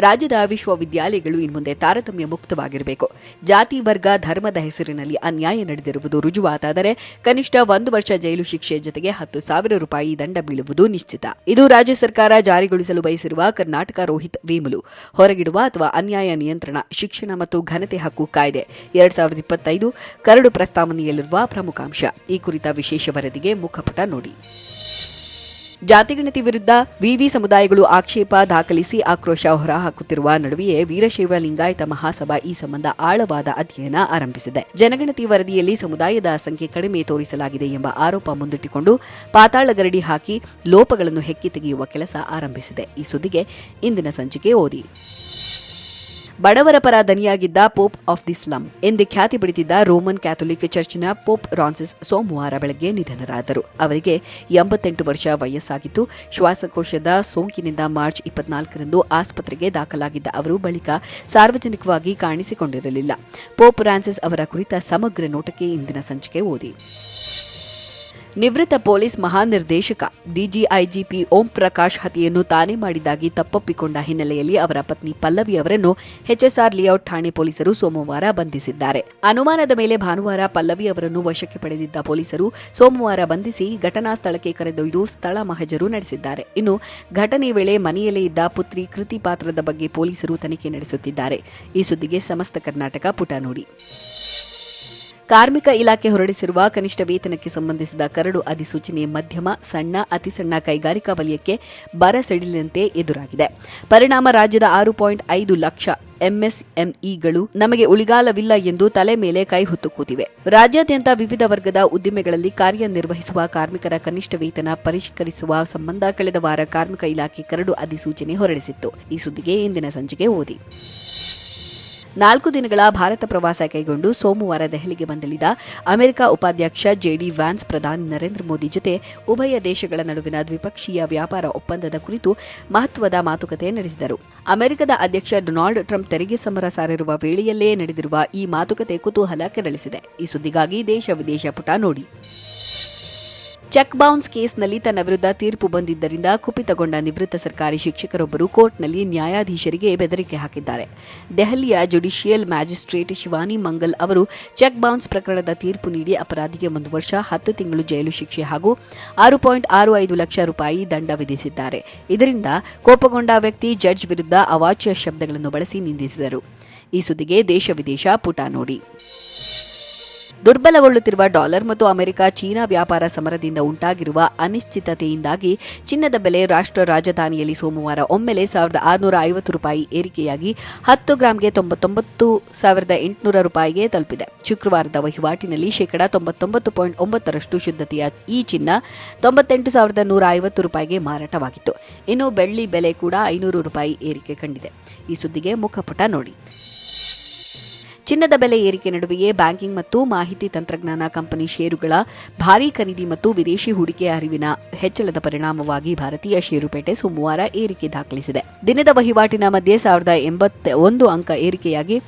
ರಾಜ್ಯದ ವಿಶ್ವವಿದ್ಯಾಲಯಗಳು ಇನ್ಮುಂದೆ ತಾರತಮ್ಯ ಮುಕ್ತವಾಗಿರಬೇಕು. ಜಾತಿ, ವರ್ಗ, ಧರ್ಮದ ಹೆಸರಿನಲ್ಲಿ ಅನ್ಯಾಯ ನಡೆದಿರುವುದು ರುಜುವಾತಾದರೆ ಕನಿಷ್ಠ ಒಂದು ವರ್ಷ ಜೈಲು ಶಿಕ್ಷೆ ಜೊತೆಗೆ ಹತ್ತು ಸಾವಿರ ರೂಪಾಯಿ ದಂಡ ಬೀಳುವುದು ನಿಶ್ಚಿತ. ಇದು ರಾಜ್ಯ ಸರ್ಕಾರ ಜಾರಿಗೊಳಿಸಲು ಬಯಸಿರುವ ಕರ್ನಾಟಕ ರೋಹಿತ್ ವೇಮುಲು. ಹೊರಗಿಡುವ ಅಥವಾ ಅನ್ಯಾಯ ನಿಯಂತ್ರಣ, ಶಿಕ್ಷಣ ಮತ್ತು ಘನತೆ ಹಕ್ಕು ಕಾಯ್ದೆ. ಎರಡ್ ಸಾವಿರದ ಇಪ್ಪತ್ತೈದು ಕರಡು ಪ್ರಸ್ತಾವನೆಯಲ್ಲಿರುವ ಪ್ರಮುಖಾಂಶ. ಈ ಕುರಿತ ವಿಶೇಷ ವರದಿಗೆ ಮುಖಪುಟ ನೋಡಿ. ಜಾತಿಗಣತಿ ವಿರುದ್ಧ ವಿವಿ ಸಮುದಾಯಗಳು ಆಕ್ಷೇಪ ದಾಖಲಿಸಿ ಆಕ್ರೋಶ ಹೊರಹಾಕುತ್ತಿರುವ ನಡುವೆಯೇ ವೀರಶೈವ ಲಿಂಗಾಯತ ಮಹಾಸಭಾ ಈ ಸಂಬಂಧ ಆಳವಾದ ಅಧ್ಯಯನ ಆರಂಭಿಸಿದೆ. ಜನಗಣತಿ ವರದಿಯಲ್ಲಿ ಸಮುದಾಯದ ಸಂಖ್ಯೆ ಕಡಿಮೆ ತೋರಿಸಲಾಗಿದೆ ಎಂಬ ಆರೋಪ ಮುಂದಿಟ್ಟುಕೊಂಡು ಪಾತಾಳ ಗರಡಿ ಹಾಕಿ ಲೋಪಗಳನ್ನು ಹೆಕ್ಕಿ ತೆಗೆಯುವ ಕೆಲಸ ಆರಂಭಿಸಿದೆ. ಈ ಸುದ್ದಿಗೆ ಇಂದಿನ ಸಂಚಿಕೆ ಓದಿ. ಬಡವರ ಪರ ದನಿಯಾಗಿದ್ದ ಪೋಪ್ ಆಫ್ ದಿ ಸ್ಲಮ್ ಎಂದೇ ಖ್ಯಾತಿ ಪಡೆದಿದ್ದ ರೋಮನ್ ಕ್ಯಾಥೋಲಿಕ್ ಚರ್ಚ್ನ ಪೋಪ್ ರಾನ್ಸಿಸ್ ಸೋಮವಾರ ಬೆಳಗ್ಗೆ ನಿಧನರಾದರು. ಅವರಿಗೆ ಎಂಬತ್ತೆಂಟು ವರ್ಷ ವಯಸ್ಸಾಗಿತ್ತು ಶ್ವಾಸಕೋಶದ ಸೋಂಕಿನಿಂದ ಮಾರ್ಚ್ ಇಪ್ಪತ್ನಾಲ್ಕರಂದು ಆಸ್ಪತ್ರೆಗೆ ದಾಖಲಾಗಿದ್ದ ಅವರು ಬಳಿಕ ಸಾರ್ವಜನಿಕವಾಗಿ ಕಾಣಿಸಿಕೊಂಡಿರಲಿಲ್ಲ. ಪೋಪ್ ಫ್ರಾನ್ಸಿಸ್ ಅವರ ಕುರಿತ ಸಮಗ್ರ ನೋಟಕ್ಕೆ ಇಂದಿನ ಸಂಚಿಕೆ ಓದಿ. ನಿವೃತ್ತ ಪೊಲೀಸ್ ಮಹಾನಿರ್ದೇಶಕ, ಡಿಜಿಐಜಿಪಿ ಓಂ ಪ್ರಕಾಶ್ ಹತ್ಯೆಯನ್ನು ತಾನೇ ಮಾಡಿದ್ದಾಗಿ ತಪ್ಪೊಪ್ಪಿಕೊಂಡ ಹಿನ್ನೆಲೆಯಲ್ಲಿ ಅವರ ಪತ್ನಿ ಪಲ್ಲವಿ ಅವರನ್ನು ಎಚ್ಎಸ್ಆರ್ ಲೇಔಟ್ ಠಾಣೆ ಪೊಲೀಸರು ಸೋಮವಾರ ಬಂಧಿಸಿದ್ದಾರೆ. ಅನುಮಾನದ ಮೇಲೆ ಭಾನುವಾರ ಪಲ್ಲವಿ ಅವರನ್ನು ವಶಕ್ಕೆ ಪಡೆದಿದ್ದ ಪೊಲೀಸರು ಸೋಮವಾರ ಬಂಧಿಸಿ ಘಟನಾ ಸ್ಥಳಕ್ಕೆ ಕರೆದೊಯ್ದು ಸ್ಥಳ ಮಹಜರು ನಡೆಸಿದ್ದಾರೆ. ಇನ್ನು ಘಟನೆ ವೇಳೆ ಮನೆಯಲ್ಲೇ ಇದ್ದ ಪುತ್ರಿ ಕೃತಿ ಪಾತ್ರದ ಬಗ್ಗೆ ಪೊಲೀಸರು ತನಿಖೆ ನಡೆಸುತ್ತಿದ್ದಾರೆ. ಈ ಸುದ್ದಿಗೆ ಸಮಸ್ತ ಕರ್ನಾಟಕ ಪುಟ ನೋಡಿ. ಕಾರ್ಮಿಕ ಇಲಾಖೆ ಹೊರಡಿಸಿರುವ ಕನಿಷ್ಠ ವೇತನಕ್ಕೆ ಸಂಬಂಧಿಸಿದ ಕರಡು ಅಧಿಸೂಚನೆ ಮಧ್ಯಮ ಸಣ್ಣ, ಅತಿ ಸಣ್ಣ ಕೈಗಾರಿಕಾ ವಲಯಕ್ಕೆ ಬರ ಸಿಡಿಲಿನಂತೆ ಎದುರಾಗಿದೆ. ಪರಿಣಾಮ ರಾಜ್ಯದ ಆರು ಪಾಯಿಂಟ್ ಐದು ಲಕ್ಷ ಎಂಎಸ್ಎಂಇಗಳು ನಮಗೆ ಉಳಿಗಾಲವಿಲ್ಲ ಎಂದು ತಲೆ ಮೇಲೆ ಕೈ ಹೊತ್ತು ಕೂತಿವೆ. ರಾಜ್ಯಾದ್ಯಂತ ವಿವಿಧ ವರ್ಗದ ಉದ್ದಿಮೆಗಳಲ್ಲಿ ಕಾರ್ಯನಿರ್ವಹಿಸುವ ಕಾರ್ಮಿಕರ ಕನಿಷ್ಠ ವೇತನ ಪರಿಷ್ಕರಿಸುವ ಸಂಬಂಧ ಕಳೆದ ವಾರ ಕಾರ್ಮಿಕ ಇಲಾಖೆ ಕರಡು ಅಧಿಸೂಚನೆ ಹೊರಡಿಸಿತ್ತು. ಈ ಸುದ್ದಿಗೆ ಇಂದಿನ ಸಂಜೆಗೆ ಓದಿ. ನಾಲ್ಕು ದಿನಗಳ ಭಾರತ ಪ್ರವಾಸ ಕೈಗೊಂಡು ಸೋಮವಾರ ದೆಹಲಿಗೆ ಬಂದಳಿದ ಅಮೆರಿಕ ಉಪಾಧ್ಯಕ್ಷ ಜೆಡಿ ವ್ಯಾನ್ಸ್, ಪ್ರಧಾನಿ ನರೇಂದ್ರ ಮೋದಿ ಜೊತೆ ಉಭಯ ದೇಶಗಳ ನಡುವಿನ ದ್ವಿಪಕ್ಷೀಯ ವ್ಯಾಪಾರ ಒಪ್ಪಂದದ ಕುರಿತು ಮಹತ್ವದ ಮಾತುಕತೆ ನಡೆಸಿದರು. ಅಮೆರಿಕದ ಅಧ್ಯಕ್ಷ ಡೊನಾಲ್ಡ್ ಟ್ರಂಪ್ ತೆರಿಗೆ ಸಮರ ಸಾರಿರುವ ವೇಳೆಯಲ್ಲೇ ನಡೆದಿರುವ ಈ ಮಾತುಕತೆ ಕುತೂಹಲ ಕೆರಳಿಸಿದೆ. ಈ ಸುದ್ದಿಗಾಗಿ ದೇಶ ವಿದೇಶ ಪುಟ ನೋಡಿ. ಚೆಕ್ ಬೌನ್ಸ್ ಕೇಸ್ನಲ್ಲಿ ತನ್ನ ವಿರುದ್ಧ ತೀರ್ಪು ಬಂದಿದ್ದರಿಂದ ಕುಪಿತಗೊಂಡ ನಿವೃತ್ತ ಸರ್ಕಾರಿ ಶಿಕ್ಷಕರೊಬ್ಬರು ಕೋರ್ಟ್ನಲ್ಲಿ ನ್ಯಾಯಾಧೀಶರಿಗೆ ಬೆದರಿಕೆ ಹಾಕಿದ್ದಾರೆ. ದೆಹಲಿಯ ಜುಡಿಷಿಯಲ್ ಮ್ಯಾಜಿಸ್ಟ್ರೇಟ್ ಶಿವಾನಿ ಮಂಗಲ್ ಅವರು ಚೆಕ್ ಬೌನ್ಸ್ ಪ್ರಕರಣದ ತೀರ್ಪು ನೀಡಿ ಅಪರಾಧಿಗೆ ಒಂದು ವರ್ಷ, ಹತ್ತು ತಿಂಗಳು ಜೈಲು ಶಿಕ್ಷೆ ಹಾಗೂ ಆರು ಪಾಯಿಂಟ್ ಆರು ಐದು ಲಕ್ಷ ರೂಪಾಯಿ ದಂಡ ವಿಧಿಸಿದ್ದಾರೆ. ಇದರಿಂದ ಕೋಪಗೊಂಡ ವ್ಯಕ್ತಿ ಜಡ್ಜ್ ವಿರುದ್ಧ ಅವಾಚ್ಯ ಶಬ್ದಗಳನ್ನು ಬಳಸಿ ನಿಂದಿಸಿದರು. ಈ ಸುದ್ದಿಗೆ ದೇಶ ವಿದೇಶ ಪುಟ ನೋಡಿ. ದುರ್ಬಲಗೊಳ್ಳುತ್ತಿರುವ ಡಾಲರ್ ಮತ್ತು ಅಮೆರಿಕ ಚೀನಾ ವ್ಯಾಪಾರ ಸಮರದಿಂದ ಉಂಟಾಗಿರುವ ಅನಿಶ್ಚಿತತೆಯಿಂದಾಗಿ ಚಿನ್ನದ ಬೆಲೆ ರಾಷ್ಟ್ರ ರಾಜಧಾನಿಯಲ್ಲಿ ಸೋಮವಾರ ಒಮ್ಮೆಲೆ ಸಾವಿರದ ಆರುನೂರ ಐವತ್ತು ರೂಪಾಯಿ ಏರಿಕೆಯಾಗಿ ಹತ್ತು ಗ್ರಾಂಗೆ ತೊಂಬತ್ತೊಂಬತ್ತು ಸಾವಿರದ ಎಂಟುನೂರ ರೂಪಾಯಿಗೆ ತಲುಪಿದೆ. ಶುಕ್ರವಾರದ ವಹಿವಾಟಿನಲ್ಲಿ ಶೇಕಡಾ ತೊಂಬತ್ತೊಂಬತ್ತು ಪಾಯಿಂಟ್ ಒಂಬತ್ತರಷ್ಟು ಶುದ್ಧತೆಯ ಈ ಚಿನ್ನ ತೊಂಬತ್ತೆಂಟು ಸಾವಿರದ ನೂರ ಐವತ್ತು ರೂಪಾಯಿಗೆ ಮಾರಾಟವಾಗಿತ್ತು. ಇನ್ನು ಬೆಳ್ಳಿ ಬೆಲೆ ಕೂಡ ಐನೂರು ರೂಪಾಯಿ ಏರಿಕೆ ಕಂಡಿದೆ. ಈ ಸುದ್ದಿಗೆ ಮುಖಪುಟ ನೋಡಿ. ಚಿನ್ನದ ಬೆಲೆ ಏರಿಕೆ ನಡುವೆಯೇ ಬ್ಯಾಂಕಿಂಗ್ ಮತ್ತು ಮಾಹಿತಿ ತಂತ್ರಜ್ಞಾನ ಕಂಪನಿ ಷೇರುಗಳ ಭಾರೀ ಖರೀದಿ ಮತ್ತು ವಿದೇಶಿ ಹೂಡಿಕೆ ಅರಿವಿನ ಹೆಚ್ಚಳದ ಪರಿಣಾಮವಾಗಿ ಭಾರತೀಯ ಷೇರುಪೇಟೆ ಸೋಮವಾರ ಏರಿಕೆ ದಾಖಲಿಸಿದೆ. ದಿನದ ವಹಿವಾಟಿನ ಮಧ್ಯೆ ಸಾವಿರದ ಎಂಬತ್ತ ಒಂದು ಅಂಕ ಏರಿಕೆಯಾಗಿ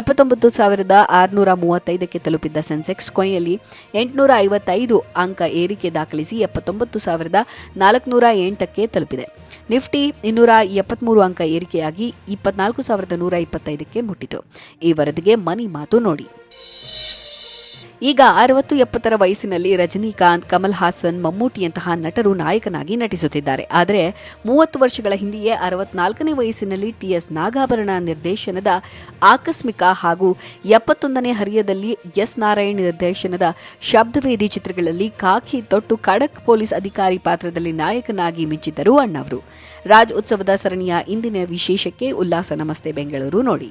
ಎಪ್ಪತ್ತೊಂಬತ್ತು ಸಾವಿರದ ಆರುನೂರ ಮೂವತ್ತೈದಕ್ಕೆ ತಲುಪಿದ್ದ ಸೆನ್ಸೆಕ್ಸ್ ಕೊನೆಯಲ್ಲಿ ಎಂಟುನೂರ ಐವತ್ತೈದು ಅಂಕ ಏರಿಕೆ ದಾಖಲಿಸಿ ಎಪ್ಪತ್ತೊಂಬತ್ತು ಸಾವಿರದ ನಾಲ್ಕುನೂರ ಎಂಟಕ್ಕೆ ತಲುಪಿದೆ. ನಿಫ್ಟಿ ಇನ್ನೂರ ಎಪ್ಪತ್ಮೂರು ಅಂಕ ಏರಿಕೆಯಾಗಿ ಇಪ್ಪತ್ನಾಲ್ಕು ಸಾವಿರದ ನೂರ ಇಪ್ಪತ್ತೈದಕ್ಕೆ ಮುಟ್ಟಿತು. ಈ ವರದಿಗೆ ಮನಿ ಮಾತು ನೋಡಿ. ಈಗ ಅರವತ್ತು ಎಪ್ಪತ್ತರ ವಯಸ್ಸಿನಲ್ಲಿ ರಜನಿಕಾಂತ್, ಕಮಲ್ ಹಾಸನ್, ಮಮ್ಮೂಟಿಯಂತಹ ನಟರು ನಾಯಕನಾಗಿ ನಟಿಸುತ್ತಿದ್ದಾರೆ. ಆದರೆ ಮೂವತ್ತು ವರ್ಷಗಳ ಹಿಂದೆಯೇ ಅರವತ್ನಾಲ್ಕನೇ ವಯಸ್ಸಿನಲ್ಲಿ ಟಿಎಸ್ ನಾಗಾಭರಣ ನಿರ್ದೇಶನದ ಆಕಸ್ಮಿಕ ಹಾಗೂ ಎಪ್ಪತ್ತೊಂದನೇ ಹರಿಯದಲ್ಲಿ ಎಸ್. ನಾರಾಯಣ್ ನಿರ್ದೇಶನದ ಶಬ್ದವೇದಿ ಚಿತ್ರಗಳಲ್ಲಿ ಕಾಕಿ ತೊಟ್ಟು ಖಡಕ್ ಪೊಲೀಸ್ ಅಧಿಕಾರಿ ಪಾತ್ರದಲ್ಲಿ ನಾಯಕನಾಗಿ ಮಿಂಚಿದ್ದರು ಅಣ್ಣವರು. ರಾಜ್ ಉತ್ಸವದ ಸರಣಿಯ ಇಂದಿನ ವಿಶೇಷಕ್ಕೆ ಉಲ್ಲಾಸ, ನಮಸ್ತೆ ಬೆಂಗಳೂರು ನೋಡಿ.